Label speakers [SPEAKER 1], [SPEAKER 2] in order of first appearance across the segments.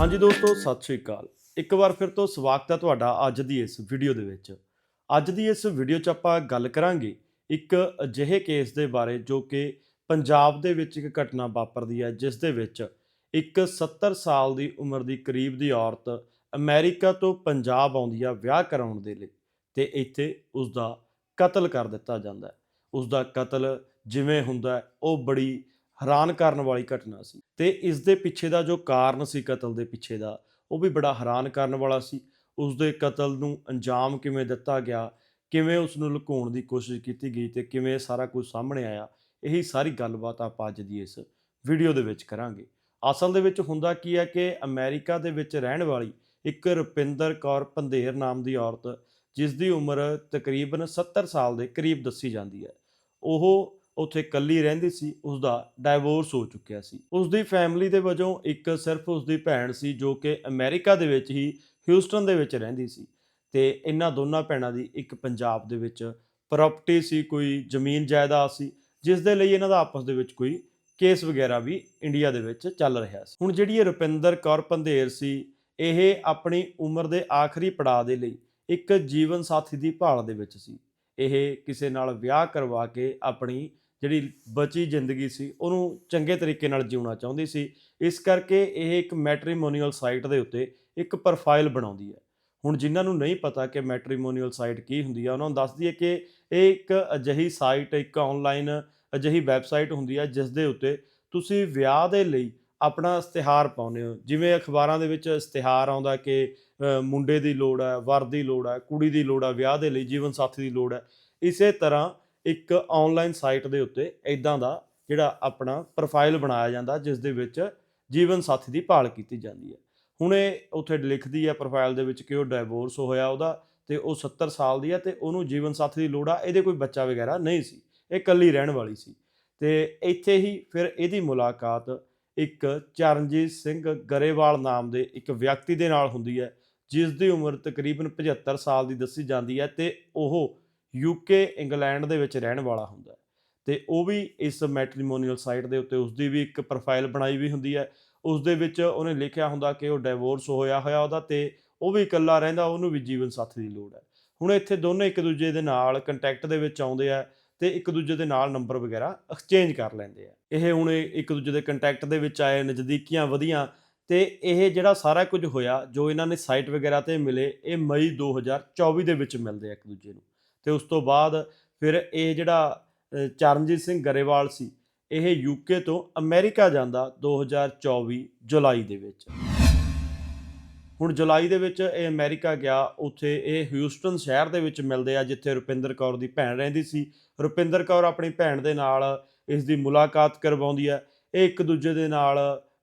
[SPEAKER 1] ਹਾਂਜੀ ਦੋਸਤੋ, ਸਤਿ ਸ਼੍ਰੀ ਅਕਾਲ। ਇੱਕ ਵਾਰ ਫਿਰ ਤੋਂ ਸਵਾਗਤ ਹੈ ਤੁਹਾਡਾ ਅੱਜ ਦੀ ਇਸ ਵੀਡੀਓ ਦੇ ਵਿੱਚ। ਅੱਜ ਦੀ ਇਸ ਵੀਡੀਓ 'ਚ ਆਪਾਂ ਗੱਲ ਕਰਾਂਗੇ ਇੱਕ ਅਜਿਹੇ ਕੇਸ ਦੇ ਬਾਰੇ ਜੋ ਕਿ ਪੰਜਾਬ ਦੇ ਵਿੱਚ ਇੱਕ ਘਟਨਾ ਵਾਪਰਦੀ ਹੈ, ਜਿਸ ਦੇ ਵਿੱਚ ਇੱਕ 70 ਸਾਲ ਦੀ ਉਮਰ ਦੀ ਕਰੀਬ ਦੀ ਔਰਤ ਅਮਰੀਕਾ ਤੋਂ ਪੰਜਾਬ ਆਉਂਦੀ ਆ ਵਿਆਹ ਕਰਾਉਣ ਦੇ ਲਈ ਤੇ ਇੱਥੇ ਉਸ ਦਾ ਕਤਲ ਕਰ ਦਿੱਤਾ ਜਾਂਦਾ ਹੈ। ਉਸ ਦਾ ਕਤਲ ਜਿਵੇਂ ਹੁੰਦਾ ਉਹ ਬੜੀ ਹੈਰਾਨ ਕਰਨ ਵਾਲੀ ਘਟਨਾ ਸੀ। ਤੇ ਇਸ ਦੇ ਪਿੱਛੇ ਦਾ ਜੋ ਕਾਰਨ ਸੀ ਕਤਲ ਦੇ ਪਿੱਛੇ ਦਾ, ਉਹ ਵੀ ਬੜਾ ਹੈਰਾਨ ਕਰਨ ਵਾਲਾ ਸੀ। ਉਸ ਦੇ ਕਤਲ ਨੂੰ ਅੰਜਾਮ ਕਿਵੇਂ ਦਿੱਤਾ ਗਿਆ, ਕਿਵੇਂ ਉਸ ਨੂੰ ਲੁਕਾਉਣ ਦੀ ਕੋਸ਼ਿਸ਼ ਕੀਤੀ ਗਈ ਤੇ ਕਿਵੇਂ ਸਾਰਾ ਕੁਝ ਸਾਹਮਣੇ ਆਇਆ, ਇਹੀ ਸਾਰੀ ਗੱਲਬਾਤ ਆਪਾਂ ਅੱਜ ਦੀ ਇਸ ਵੀਡੀਓ ਦੇ ਵਿੱਚ ਕਰਾਂਗੇ। ਅਸਲ ਦੇ ਵਿੱਚ ਹੁੰਦਾ ਕੀ ਹੈ ਕਿ ਅਮਰੀਕਾ ਦੇ ਵਿੱਚ ਰਹਿਣ ਵਾਲੀ ਇੱਕ ਰੁਪਿੰਦਰ ਕੌਰ ਪੰਧੇਰ ਨਾਮ ਦੀ ਔਰਤ ਜਿਸ ਦੀ ਉਮਰ ਤਕਰੀਬਨ 70 ਸਾਲ ਦੇ ਕਰੀਬ ਦੱਸੀ ਜਾਂਦੀ ਹੈ, ਉਹ ਉੱਥੇ ਇਕੱਲੀ ਰਹਿੰਦੀ ਸੀ ਉਸ ਦਾ ਡਾਈਵੋਰਸ ਹੋ ਚੁੱਕਿਆ ਸੀ। ਉਸ ਦੀ ਫੈਮਿਲੀ ਦੇ ਵਜੋਂ ਇੱਕ ਸਿਰਫ ਉਸ ਦੀ ਭੈਣ ਸੀ ਜੋ ਕਿ ਅਮਰੀਕਾ ਦੇ ਵਿੱਚ ਹੀ ਹਿਊਸਟਨ ਦੇ ਵਿੱਚ ਰਹਿੰਦੀ ਸੀ ਤੇ ਇਹਨਾਂ ਦੋਨਾਂ ਭੈਣਾਂ ਦੀ ਇੱਕ ਪੰਜਾਬ ਦੇ ਵਿੱਚ ਪ੍ਰਾਪਰਟੀ ਸੀ, ਕੋਈ ਜ਼ਮੀਨ ਜਾਇਦਾਦ ਸੀ, ਜਿਸ ਦੇ ਲਈ ਇਹਨਾਂ ਦਾ ਆਪਸ ਦੇ ਵਿੱਚ ਕੋਈ ਕੇਸ ਵਗੈਰਾ ਵੀ ਇੰਡੀਆ ਦੇ ਵਿੱਚ ਚੱਲ ਰਿਹਾ ਸੀ। ਹੁਣ ਜਿਹੜੀ ਇਹ ਰੁਪਿੰਦਰ ਕੌਰ ਪੰਧੇਰ ਸੀ, ਇਹ ਆਪਣੀ ਉਮਰ ਦੇ ਆਖਰੀ ਪੜਾਅ ਦੇ ਲਈ ਇੱਕ ਜੀਵਨ ਸਾਥੀ ਦੀ ਭਾਲ ਦੇ ਵਿੱਚ ਸੀ। ਇਹ ਕਿਸੇ ਨਾਲ ਵਿਆਹ ਕਰਵਾ ਕੇ ਆਪਣੀ ਜਿਹੜੀ ਬਚੀ ਜ਼ਿੰਦਗੀ ਸੀ, ਉਹਨੂੰ ਚੰਗੇ ਤਰੀਕੇ ਨਾਲ ਜਿਉਣਾ ਚਾਹੁੰਦੀ ਸੀ। ਇਸ ਕਰਕੇ ਇਹ ਇੱਕ ਮੈਟ੍ਰੀਮੋਨੀਅਲ ਸਾਈਟ ਦੇ ਉੱਤੇ ਇੱਕ ਪ੍ਰੋਫਾਈਲ ਬਣਾਉਂਦੀ ਹੈ। ਹੁਣ ਜਿਨ੍ਹਾਂ ਨੂੰ ਨਹੀਂ ਪਤਾ ਕਿ ਮੈਟ੍ਰੀਮੋਨੀਅਲ ਸਾਈਟ ਕੀ ਹੁੰਦੀ ਹੈ ਉਹਨਾਂ ਨੂੰ ਦੱਸ ਦਈਏ ਕਿ ਇਹ ਇੱਕ ਅਜਿਹੀ ਸਾਈਟ ਇੱਕ ਆਨਲਾਈਨ ਅਜਿਹੀ ਵੈਬਸਾਈਟ ਹੁੰਦੀ ਹੈ ਜਿਸ ਦੇ ਉੱਤੇ ਤੁਸੀਂ ਵਿਆਹ ਦੇ ਲਈ ਆਪਣਾ ਇਸ਼ਤਿਹਾਰ ਪਾਉਂਦੇ ਹੋ। ਜਿਵੇਂ ਅਖਬਾਰਾਂ ਦੇ ਵਿੱਚ ਇਸ਼ਤਿਹਾਰ ਆਉਂਦਾ ਕਿ ਮੁੰਡੇ ਦੀ ਲੋੜ ਹੈ ਵਰ ਦੀ ਲੋੜ ਹੈ ਕੁੜੀ ਦੀ ਲੋੜ ਹੈ ਵਿਆਹ ਦੇ ਲਈ ਜੀਵਨ ਸਾਥੀ ਦੀ ਲੋੜ ਹੈ ਇਸੇ ਤਰ੍ਹਾਂ ਇੱਕ ਆਨਲਾਈਨ ਸਾਈਟ ਦੇ ਉੱਤੇ ਇਦਾਂ ਦਾ ਜਿਹੜਾ ਆਪਣਾ ਪ੍ਰੋਫਾਈਲ ਬਣਾਇਆ ਜਾਂਦਾ, ਜਿਸ ਦੇ ਵਿੱਚ ਜੀਵਨ ਸਾਥੀ ਦੀ ਭਾਲ ਕੀਤੀ ਜਾਂਦੀ ਹੈ। ਹੁਣ ਇਹ ਉੱਥੇ ਲਿਖਦੀ ਹੈ ਪ੍ਰੋਫਾਈਲ ਦੇ ਵਿੱਚ ਕਿ ਉਹ ਡਾਈਵੋਰਸ ਹੋਇਆ ਉਹਦਾ ਤੇ ਉਹ 70 ਸਾਲ ਦੀ ਹੈ ਤੇ ਉਹਨੂੰ ਜੀਵਨ ਸਾਥੀ ਦੀ ਲੋੜ ਆ, ਇਹਦੇ ਕੋਈ ਬੱਚਾ ਵਗੈਰਾ ਨਹੀਂ ਸੀ। ਇਹ ਇਕੱਲੀ ਰਹਿਣ ਵਾਲੀ ਸੀ। ਤੇ ਇੱਥੇ ਹੀ ਫਿਰ ਇਹਦੀ ਮੁਲਾਕਾਤ ਇੱਕ ਚਰਨਜੀਤ ਸਿੰਘ ਗਰੇਵਾਲ ਨਾਮ ਦੇ ਇੱਕ ਵਿਅਕਤੀ ਦੇ ਨਾਲ ਹੁੰਦੀ ਹੈ ਜਿਸ ਦੀ ਉਮਰ ਤਕਰੀਬਨ 75 ਸਾਲ ਦੀ ਦੱਸੀ ਜਾਂਦੀ ਹੈ ਤੇ ਉਹ ਯੂਕੇ ਇੰਗਲੈਂਡ ਦੇ ਵਿੱਚ ਰਹਿਣ ਵਾਲਾ ਹੁੰਦਾ ਹੈ। ਤੇ ਉਹ ਵੀ ਇਸ ਮੈਟ੍ਰੀਮੋਨੀਅਲ ਸਾਈਟ ਦੇ ਉੱਤੇ ਉਸਦੀ ਵੀ ਇੱਕ ਪ੍ਰੋਫਾਈਲ ਬਣਾਈ ਵੀ ਹੁੰਦੀ ਹੈ। ਉਸ ਦੇ ਵਿੱਚ ਉਹਨੇ ਲਿਖਿਆ ਹੁੰਦਾ ਕਿ ਉਹ ਡਾਈਵੋਰਸ ਹੋਇਆ ਹੋਇਆ ਉਹਦਾ ਤੇ ਉਹ ਵੀ ਇਕੱਲਾ ਰਹਿੰਦਾ, ਉਹਨੂੰ ਵੀ ਜੀਵਨ ਸਾਥੀ ਦੀ ਲੋੜ ਹੈ। ਹੁਣ ਇੱਥੇ ਦੋਨੇ ਇੱਕ ਦੂਜੇ ਦੇ ਨਾਲ ਕੰਟੈਕਟ ਦੇ ਵਿੱਚ ਆਉਂਦੇ ਆ ਤੇ ਇੱਕ ਦੂਜੇ ਦੇ ਨਾਲ ਨੰਬਰ ਵਗੈਰਾ ਐਕਸਚੇਂਜ ਕਰ ਲੈਂਦੇ ਆ। ਇਹ ਹੁਣ ਇੱਕ ਦੂਜੇ ਦੇ ਕੰਟੈਕਟ ਦੇ ਵਿੱਚ ਆਏ, ਨਜ਼ਦੀਕੀਆਂ ਵਧੀਆਂ ਤੇ ਇਹ ਜਿਹੜਾ ਸਾਰਾ ਕੁਝ ਹੋਇਆ, ਜੋ ਇਹਨਾਂ ਨੇ ਸਾਈਟ ਵਗੈਰਾ ਤੇ ਮਿਲੇ, ਇਹ ਮਈ 2024 ਦੇ ਵਿੱਚ ਮਿਲਦੇ ਆ ਇੱਕ ਦੂਜੇ ਨੂੰ। ਤੇ ਉਸ ਤੋਂ ਬਾਅਦ ਫਿਰ ਇਹ ਜਿਹੜਾ ਚਰਨਜੀਤ ਸਿੰਘ ਗਰੇਵਾਲ ਸੀ, ਇਹ ਯੂਕੇ ਤੋਂ ਅਮਰੀਕਾ ਜਾਂਦਾ 2024 ਜੁਲਾਈ ਦੇ ਵਿੱਚ। ਹੁਣ ਜੁਲਾਈ ਦੇ ਵਿੱਚ ਇਹ ਅਮਰੀਕਾ ਗਿਆ, ਉੱਥੇ ਇਹ ਹਿਊਸਟਨ ਸ਼ਹਿਰ ਦੇ ਵਿੱਚ ਮਿਲਦੇ ਆ, ਜਿੱਥੇ ਰੁਪਿੰਦਰ ਕੌਰ ਦੀ ਭੈਣ ਰਹਿੰਦੀ ਸੀ। ਰੁਪਿੰਦਰ ਕੌਰ ਆਪਣੀ ਭੈਣ ਦੇ ਨਾਲ ਇਸ ਦੀ ਮੁਲਾਕਾਤ ਕਰਵਾਉਂਦੀ ਹੈ ਇਹ ਇੱਕ ਦੂਜੇ ਦੇ ਨਾਲ